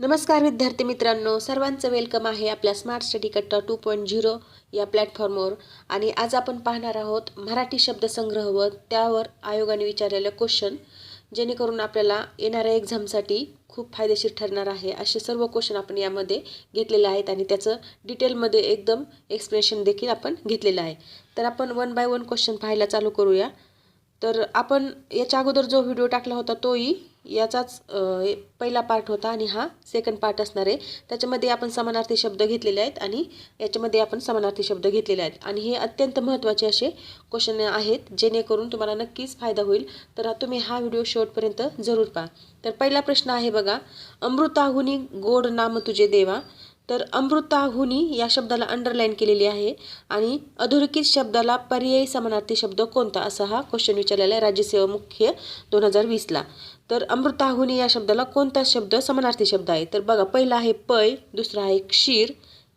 नमस्कार विद्यार्थी मित्रांनो सर्वांचं वेलकम आहे आपल्या smart study Katta two point zero या प्लॅटफॉर्मवर आणि आज आपण पाहणार आहोत मराठी शब्दसंग्रह व त्यावर आयोगाने विचारलेलं क्वेश्चन जेणेकरून आपल्याला येणाऱ्या एक्झामसाठी खूप फायदेशीर ठरणार आहे. असे सर्व क्वेश्चन आपण यामध्ये घेतलेले आहेत आणि त्याचं डिटेलमध्ये एकदम एक्सप्लेनेशन देखील आपण घेतलेलं आहे. तर आपण वन बाय वन क्वेश्चन पाहायला चालू करूया. तर आपण याच्या अगोदर जो व्हिडिओ टाकला होता तोही याचाच पहिला पार्ट होता आणि हा सेकंड पार्ट असणार आहे. त्याच्यामध्ये आपण समानार्थी शब्द घेतलेले आहेत आणि याच्यामध्ये आपण समानार्थी शब्द घेतलेले आहेत. आणि हे अत्यंत महत्त्वाचे असे क्वेश्चन आहेत जेणेकरून तुम्हाला नक्कीच फायदा होईल. तर तुम्ही हा व्हिडिओ शेवटपर्यंत जरूर पहा. तर पहिला प्रश्न आहे बघा अमृताहुनी गोड नाम तुझे देवा. तर अमृताहुनी या शब्दाला अंडरलाईन केलेली आहे आणि अधोरेखित शब्दाला पर्यायी समानार्थी शब्द कोणता? असा हा क्वेश्चन विचारलेला आहे राज्यसेवा मुख्य दोन हजार वीसला. तर अमृताहुनी या शब्दाला कोणता शब्द? समानार्थी शब्द आहे. तर बघा पहिला आहे पै दुसरा आहे क्षीर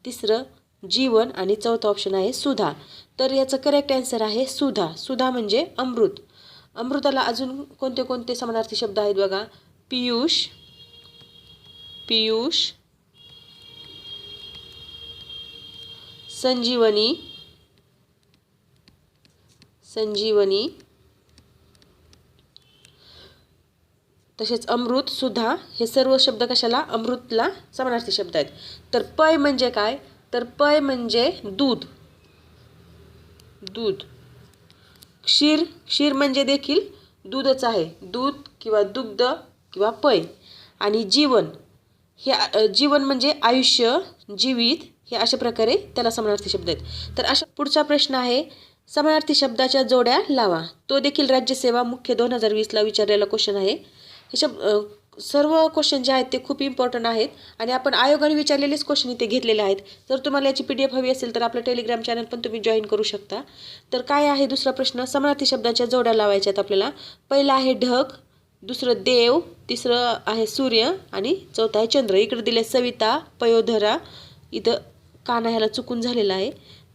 तिसरं जीवन आणि चौथा ऑप्शन आहे सुधा. तर याचं करेक्ट ॲन्सर आहे सुधा. सुधा म्हणजे अमृत. अमृताला अजून कोणते कोणते समानार्थी शब्द आहेत बघा? पियुष पियुष संजीवनी संजीवनी तसेच अमृत सुद्धा हे सर्व शब्द कशाला? अमृतला समानार्थी शब्द आहेत. तर पय म्हणजे काय? तर पय म्हणजे दूध. दूध. क्षीर क्षीर म्हणजे देखील दूधच आहे. दूध किंवा दुग्ध किंवा पय आणि जीवन हे जीवन म्हणजे आयुष्य जीवित हे अशा प्रकारे त्याला समानार्थी शब्द आहेत. तर अशा पुढचा प्रश्न आहे समानार्थी शब्दाच्या जोड्या लावा. तो देखील राज्यसेवा मुख्य दोन हजार वीसला विचारलेला क्वेश्चन आहे. हे शब्द सर्व क्वेश्चन जे आहेत ते खूप इम्पॉर्टंट आहेत. आणि आपण आयोगाने विचारलेलेच क्वेश्चन इथे घेतलेले आहेत. जर तुम्हाला याची पी डी एफ हवी असेल तर आपलं टेलिग्राम चॅनल पण तुम्ही जॉईन करू शकता. तर काय आहे दुसरा प्रश्न? समानार्थी शब्दाच्या जोड्या लावायच्या आहेत आपल्याला. पहिला आहे ढग दुसरं देव तिसरं आहे सूर्य आणि चौथा आहे चंद्र. इकडे दिले सविता पयोधरा. इथं काना ह्याला चुकून झालेला आहे.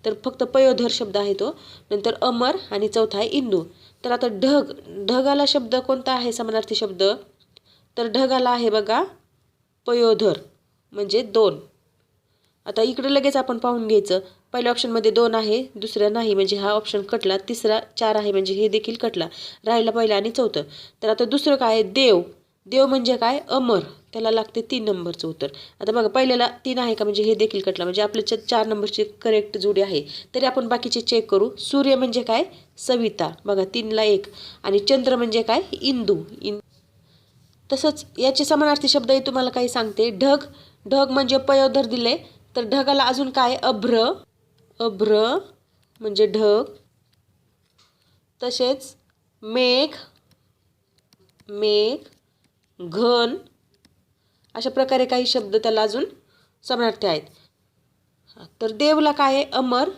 तर फक्त पयोधर शब्द आहे तो. नंतर अमर आणि चौथा आहे इंदू तर आता ढग ढगाला शब्द कोणता आहे? समानार्थी शब्द. तर ढगाला आहे बघा पयोधर म्हणजे दोन. आता इकडे लगेच आपण पाहून घ्यायचं. पहिल्या ऑप्शनमध्ये दोन आहे दुसरा नाही. म्हणजे हा ऑप्शन कटला तिसरा चार आहे. म्हणजे हे देखील कटला. राहिला पहिला आणि चौथं. तर आता दुसरं काय आहे? देव. देव म्हणजे काय? अमर. त्याला लागते तीन नंबरचं उत्तर. आता बघा पहिल्याला तीन आहे का? म्हणजे हे देखील कटला. म्हणजे आपल्या चार नंबरची करेक्ट जोडी आहे. तरी आपण बाकीचे चेक करू. सूर्य म्हणजे काय? सविता. बघा तीनला एक. आणि चंद्र म्हणजे काय? इंदू. इन तसंच याचे समानार्थी शब्दही तुम्हाला काही सांगते. ढग. ढग म्हणजे पयोधर दिले. तर ढगाला अजून काय? अभ्र. अभ्र म्हणजे ढग. तसेच मेघ. मेघ. घन. अशा प्रकारे काही शब्द त्याला अजून समानार्थी आहेत. तर देवला काय आहे? अमर.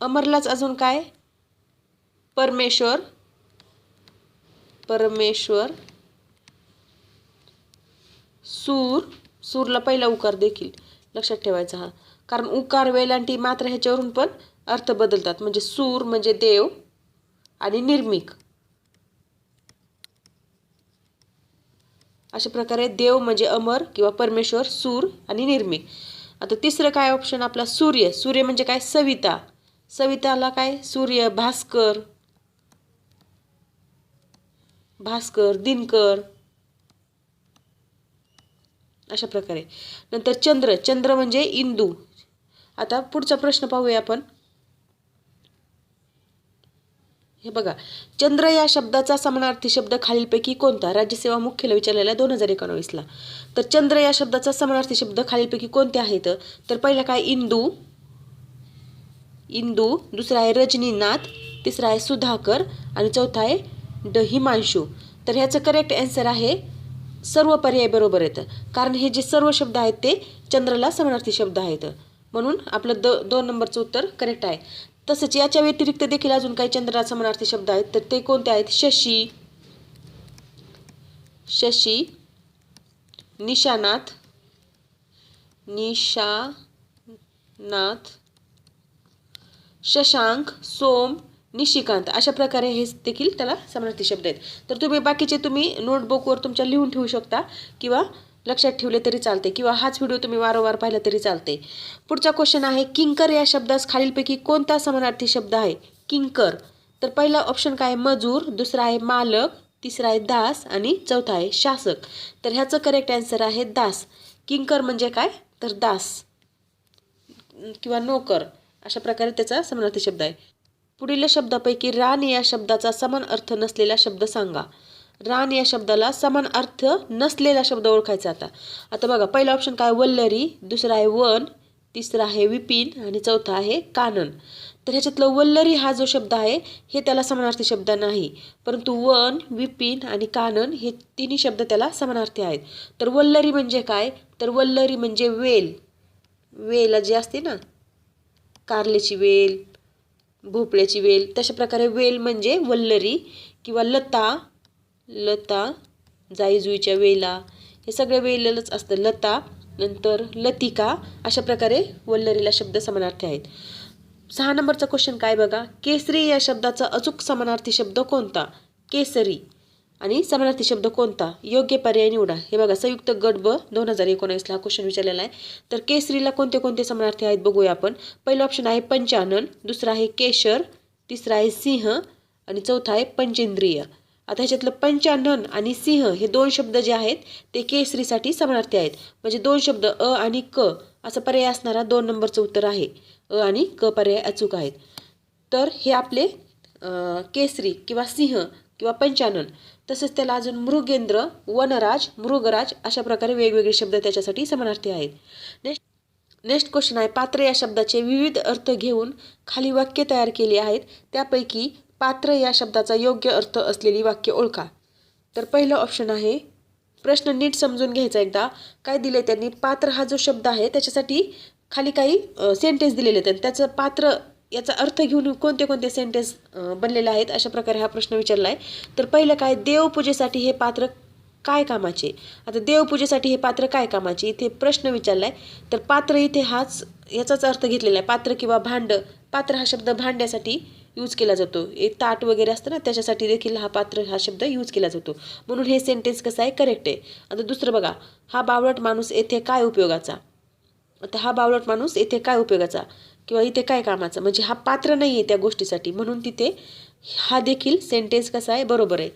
अमरलाच अजून काय? परमेश्वर. परमेश्वर. सूर. सूरला पहिला उकार देखील लक्षात ठेवायचा हा. कारण उकार वेलांटी मात्र ह्याच्यावरून पण अर्थ बदलतात. म्हणजे सूर म्हणजे देव आणि निर्मिक. अशा प्रकारे देव म्हणजे अमर किंवा परमेश्वर सूर आणि निर्मिक. आता तिसरं काय ऑप्शन आपला सूर्य. सूर्य म्हणजे काय? सविता. सविताला काय? सूर्य भास्कर. भास्कर दिनकर. अशा प्रकारे. नंतर चंद्र. चंद्र म्हणजे इंदू. आता पुढचा प्रश्न पाहूया आपण. हे बघा चंद्र या शब्दाचा समानार्थी शब्द खालीलपैकी कोणता? राज्यसेवा मुख्यला विचारलेला दोन हजार एकोणावीसला. तर चंद्र या शब्दाचा समानार्थी शब्द खालीलपैकी कोणते आहेत? तर पहिला काय? इंदू. इंदू. दुसरा आहे रजनीनाथ. तिसरा आहे सुधाकर. आणि चौथा आहे ड हिमांशू. तर ह्याचं करेक्ट ॲन्सर आहे सर्व पर्याय बरोबर आहेत. कारण हे जे सर्व शब्द आहेत ते चंद्रला समानार्थी शब्द आहेत. म्हणून आपलं द दोन नंबरचं उत्तर करेक्ट आहे. तसंच याच्या व्यतिरिक्त देखील अजून काही चंद्राला समानार्थी शब्द आहेत. तर ते कोणते आहेत? शशी. शशी. निशानाथ. निशानाथ. शशांक सोम निशिकांत. अशा प्रकारे हे देखील त्याला समानार्थी शब्द आहेत. तर तुम्ही बाकीचे तुम्ही नोटबुकवर तुमच्या लिहून ठेवू शकता किंवा लक्षात ठेवले तरी चालते किंवा हाच व्हिडिओ तुम्ही वारंवार पाहिला तरी चालते. पुढचा क्वेश्चन आहे किंकर या शब्दास खालीलपैकी कोणता समानार्थी शब्द आहे? किंकर. तर पहिला ऑप्शन काय आहे? मजूर दुसरा आहे मालक तिसरा आहे दास आणि चौथा आहे शासक. तर ह्याचं करेक्ट आन्सर आहे दास. किंकर म्हणजे काय? तर दास. किंवा नोकर. अशा प्रकारे त्याचा समानार्थी शब्द आहे. पुढील शब्दापैकी रान या शब्दाचा समान अर्थ नसलेला शब्द सांगा. रान या शब्दाला समान अर्थ नसलेला शब्द ओळखायचा आता. आता बघा पहिला ऑप्शन काय? वल्लरी दुसरा आहे वन तिसरा आहे विपिन आणि चौथा आहे कानन. तर ह्याच्यातलं वल्लरी हा जो शब्द आहे हे त्याला समानार्थी शब्द नाही. परंतु वन विपिन आणि कानन हे तिन्ही शब्द त्याला समानार्थी आहेत. तर वल्लरी म्हणजे काय? तर वल्लरी म्हणजे वेल. वेल जी असते ना कारल्याची वेल भोपळ्याची वेल तशा प्रकारे वेल म्हणजे वल्लरी किंवा लता लता जाईजुईच्या वेला हे सगळे वेललंच असतं. लता नंतर लतिका अशा प्रकारे वल्लरीला शब्द समानार्थी आहेत. सहा नंबरचा क्वेश्चन काय बघा? केसरी या शब्दाचा अचूक समानार्थी शब्द कोणता? केसरी. आणि समानार्थी शब्द कोणता? योग्य पर्याय निवडा. हे बघा संयुक्त गट ब दोन हजार एकोणावीसला हा क्वेश्चन विचारलेला आहे. तर केसरीला कोणते कोणते समानार्थी आहेत बघूया आपण. पहिलं ऑप्शन आहे पंचानन दुसरा आहे केशर तिसरा आहे सिंह आणि चौथा आहे पंचेंद्रिय. आता ह्याच्यातलं पंचानन आणि सिंह हे दोन शब्द जे आहेत ते केसरीसाठी समानार्थी आहेत. म्हणजे दोन शब्द अ आणि क असं पर्याय असणारा दोन नंबरचं उत्तर आहे. अ आणि क पर्याय अचूक आहेत. तर हे आपले केसरी किंवा सिंह किंवा पंचानन तसेच त्याला अजून मृगेंद्र वनराज मृगराज अशा प्रकारे वेगवेगळे शब्द त्याच्यासाठी समानार्थी आहेत. नेक्स्ट नेक्स्ट क्वेश्चन आहे. पात्र या शब्दाचे विविध अर्थ घेऊन खाली वाक्य तयार केली आहेत. त्यापैकी पात्र या शब्दाचा योग्य अर्थ असलेली वाक्य ओळखा. तर पहिलं ऑप्शन आहे प्रश्न नीट समजून घ्यायचा एकदा. काय दिले त्यांनी? पात्र हा जो शब्द आहे त्याच्यासाठी खाली काही सेंटेन्स दिलेले आहेत. आणि त्याचं पात्र याचा अर्थ घेऊन कोणते कोणते सेंटेन्स बनलेले आहेत अशा प्रकारे हा प्रश्न विचारला आहे तर पहिलं काय? देवपूजेसाठी हे पात्र काय कामाचे? आता देवपूजेसाठी हे पात्र काय कामाचे? इथे प्रश्न विचारला आहे तर पात्र इथे हाच याचाच अर्थ घेतलेला आहे. पात्र किंवा भांड पात्र हा शब्द भांड्यासाठी यूज केला जातो. एक ताट वगैरे असतं ना त्याच्यासाठी देखील हा पात्र हा शब्द यूज केला जातो. म्हणून हे सेंटेन्स कसं आहे? करेक्ट आहे. आता दुसरं बघा. हा बावळट माणूस येथे काय उपयोगाचा? आता हा बावळट माणूस येथे काय उपयोगाचा? किंवा इथे काय कामाचा? म्हणजे हा पात्र नाही आहे त्या गोष्टीसाठी. म्हणून तिथे हा देखील सेंटेन्स कसा आहे? बरोबर आहे.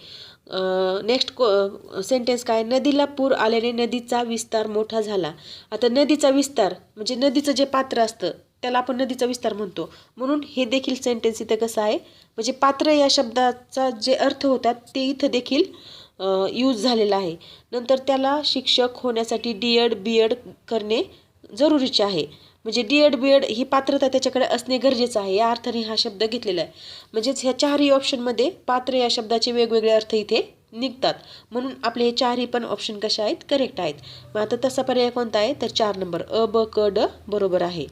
नेक्स्ट को सेंटेन्स काय? नदीला पूर आल्याने नदीचा विस्तार मोठा झाला. आता नदीचा विस्तार म्हणजे नदीचं जे पात्र असतं त्याला आपण नदीचा विस्तार म्हणतो. म्हणून हे देखील सेंटेन्स इथं कसं आहे? म्हणजे पात्र या शब्दाचा जे अर्थ होता ते इथं देखील यूज झालेला आहे. नंतर त्याला शिक्षक होण्यासाठी डी एड बी एड करणे जरुरीचे आहे. म्हणजे डी एड बी एड ही पात्रता त्याच्याकडे असणे गरजेचं आहे. या अर्थाने हा शब्द घेतलेला आहे. म्हणजेच ह्या चारही ऑप्शनमध्ये पात्र या शब्दाचे वेगवेगळे अर्थ इथे निघतात. म्हणून आपले हे चारही पण ऑप्शन कसे आहेत? करेक्ट आहेत. मग आता तसा पर्याय कोणता आहे? तर चार नंबर. अ ब क ड बरोबर आहे.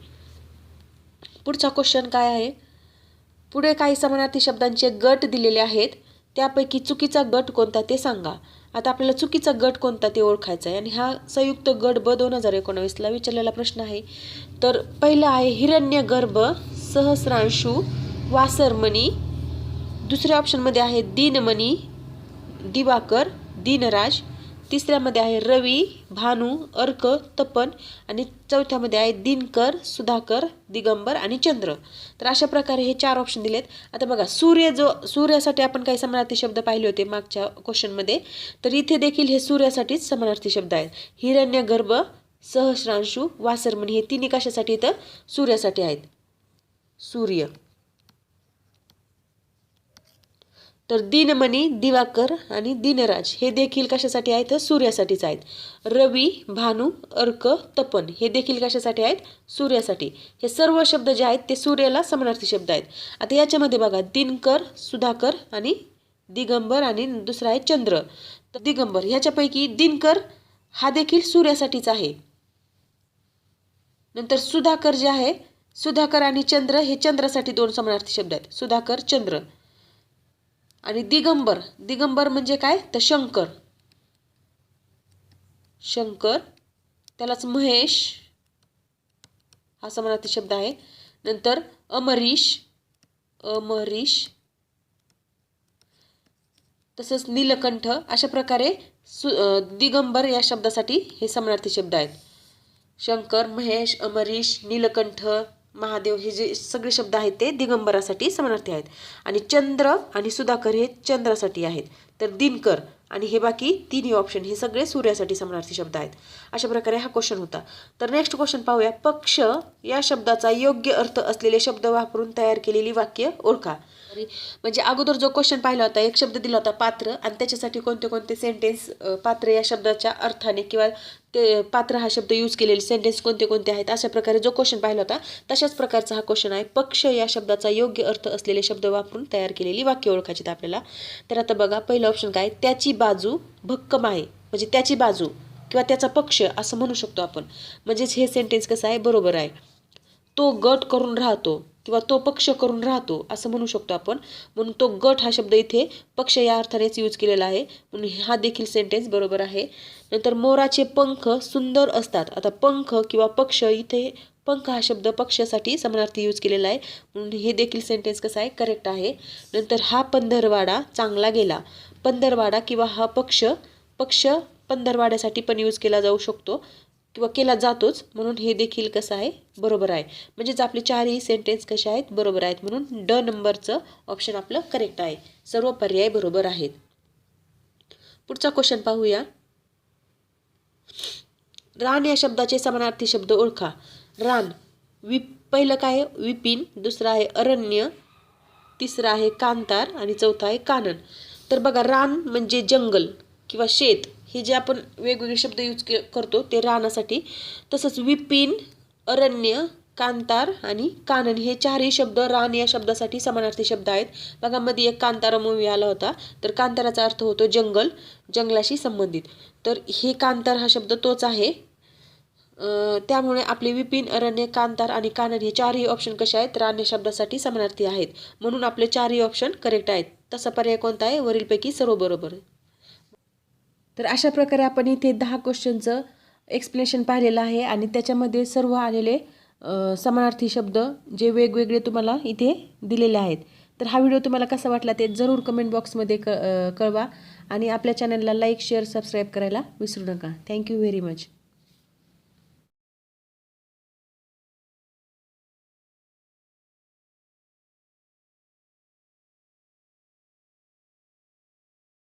पुढचा क्वेश्चन काय आहे? पुढे काही समानार्थी शब्दांचे गट दिलेले आहेत. त्यापैकी चुकीचा गट कोणता ते सांगा. आता आपल्याला चुकीचा गट कोणता ते ओळखायचा आहे. आणि हा संयुक्त गट ब दोन हजार एकोणावीसला विचारलेला प्रश्न आहे. तर पहिला आहे हिरण्यगर्भ सहस्रांशू वासरमणी. दुसऱ्या ऑप्शनमध्ये आहे दिनमणी दिवाकर दिनराज. तिसऱ्यामध्ये आहे रवी भानू अर्क तपन आणि चौथ्यामध्ये आहे दिनकर सुधाकर दिगंबर आणि चंद्र. तर अशा प्रकारे हे चार ऑप्शन दिलेत. आता बघा सूर्य जो सूर्यासाठी आपण काही समानार्थी शब्द पाहिले होते मागच्या क्वेश्चनमध्ये तर इथे देखील हे सूर्यासाठीच समानार्थी शब्द आहेत. हिरण्यगर्भ सहस्रांशू वासरमणी हे तिन्ही कशासाठी इथं सूर्यासाठी आहेत. सूर्य. तर दिनमणी दिवाकर आणि दिनराज हे देखील कशासाठी आहेत? तर सूर्यासाठीच आहेत. रवी भानू अर्क तपन हे देखील कशासाठी आहेत? सूर्यासाठी. हे सर्व शब्द जे आहेत ते सूर्याला समानार्थी शब्द आहेत. आता याच्यामध्ये बघा दिनकर सुधाकर आणि दिगंबर आणि दुसरा आहे चंद्र. तर दिगंबर ह्याच्यापैकी दिनकर हा देखील सूर्यासाठीच आहे. नंतर सुधाकर जे आहे सुधाकर आणि चंद्र हे चंद्रासाठी दोन समानार्थी शब्द आहेत. सुधाकर चंद्र. आणि दिगंबर. दिगंबर म्हणजे काय? तर शंकर. शंकर त्यालाच महेश हा समानार्थी शब्द आहे. नंतर अमरीश अमरीश तसंच नीलकंठ अशा प्रकारे सु दिगंबर या शब्दासाठी हे समानार्थी शब्द आहेत. शंकर महेश अमरीश नीलकंठ महादेव हे जे सगळे शब्द आहेत ते दिगंबरासाठी समानार्थी आहेत. आणि चंद्र आणि सुधाकर हे चंद्रासाठी आहेत. तर दिनकर आणि हे बाकी तिन्ही ऑप्शन हे सगळे सूर्यासाठी समानार्थी शब्द आहेत. अशा प्रकारे हा क्वेश्चन होता. तर नेक्स्ट क्वेश्चन पाहूया. पक्ष या शब्दाचा योग्य अर्थ असलेले शब्द वापरून तयार केलेली वाक्य ओळखा. म्हणजे अगोदर जो क्वेश्चन पाहिला होता एक शब्द दिला होता पात्र आणि त्याच्यासाठी कोणते कोणते सेंटेन्स पात्र या शब्दाच्या अर्थाने किंवा ते पात्र हा शब्द यूज केलेले सेंटेन्स कोणते कोणते आहेत अशा प्रकारे जो क्वेश्चन पाहिला होता तशाच प्रकारचा हा क्वेश्चन आहे. पक्ष या शब्दाचा योग्य अर्थ असलेले शब्द वापरून तयार केलेली वाक्य ओळखायची आपल्याला. तर आता बघा पहिलं ऑप्शन काय त्याची बाजू भक्कम आहे म्हणजे त्याची बाजू किंवा त्याचा पक्ष असं म्हणू शकतो आपण. म्हणजेच हे सेंटेन्स कसं आहे? बरोबर आहे. तो गट करून राहतो किंवा तो पक्ष करून राहतो असं म्हणू शकतो आपण. म्हणून तो गट हा शब्द इथे पक्ष या अर्थानेच यूज केलेला आहे. म्हणून हा देखील सेंटेन्स बरोबर आहे. नंतर मोराचे पंख सुंदर असतात. आता पंख किंवा पक्ष इथे पंख हा शब्द पक्षासाठी समानार्थी यूज केलेला आहे. म्हणून हे देखील सेंटेन्स कसं आहे? करेक्ट आहे. नंतर हा पंधरवाडा चांगला गेला. पंधरवाडा किंवा हा पक्ष पक्ष पंधरवाड्यासाठी पण यूज केला जाऊ शकतो किंवा केला जातोच. म्हणून हे देखील कसं आहे? बरोबर आहे. म्हणजेच आपले चारही सेंटेन्स कसे आहेत? बरोबर आहेत. म्हणून ड नंबरचं ऑप्शन आपलं करेक्ट आहे. सर्व पर्याय बरोबर आहेत. पुढचा क्वेश्चन पाहूया. रान या शब्दाचे समानार्थी शब्द ओळखा. रान वि पहिलं काय विपिन दुसरं आहे अरण्य तिसरं आहे कांतार आणि चौथा आहे कानन. तर बघा रान म्हणजे जंगल किंवा शेत हे जे आपण वेगवेगळे शब्द यूज के करतो ते रानासाठी. तसंच विपिन अरण्य कांतार आणि कानन हे चारही शब्द रान या शब्दासाठी समानार्थी शब्द आहेत. बघा मध्ये एक कांतारा मूवी आला होता. तर कांताराचा अर्थ होतो जंगल जंगलाशी संबंधित. तर हे कांतार हा शब्द तोच आहे. त्यामुळे आपले विपिन अरण्य कांतार आणि कानन हे चारही ऑप्शन कसे आहेत? रान या शब्दासाठी समानार्थी आहेत. म्हणून आपले चारही ऑप्शन करेक्ट आहेत. तसा पर्याय कोणता आहे वरीलपैकी सर्व बरोबर तर अशा प्रकारे आपण इथे दहा क्वेश्चनचं एक्सप्लेनेशन पाहिलेलं आहे आणि त्याच्यामध्ये सर्व आलेले समानार्थी शब्द जे वेगवेगळे तुम्हाला इथे दिलेले आहेत. तर हा व्हिडिओ तुम्हाला कसा वाटला ते जरूर कमेंट बॉक्समध्ये क कळवा आणि आपल्या चॅनलला लाईक शेअर सबस्क्राईब करायला विसरू नका. Thank you very much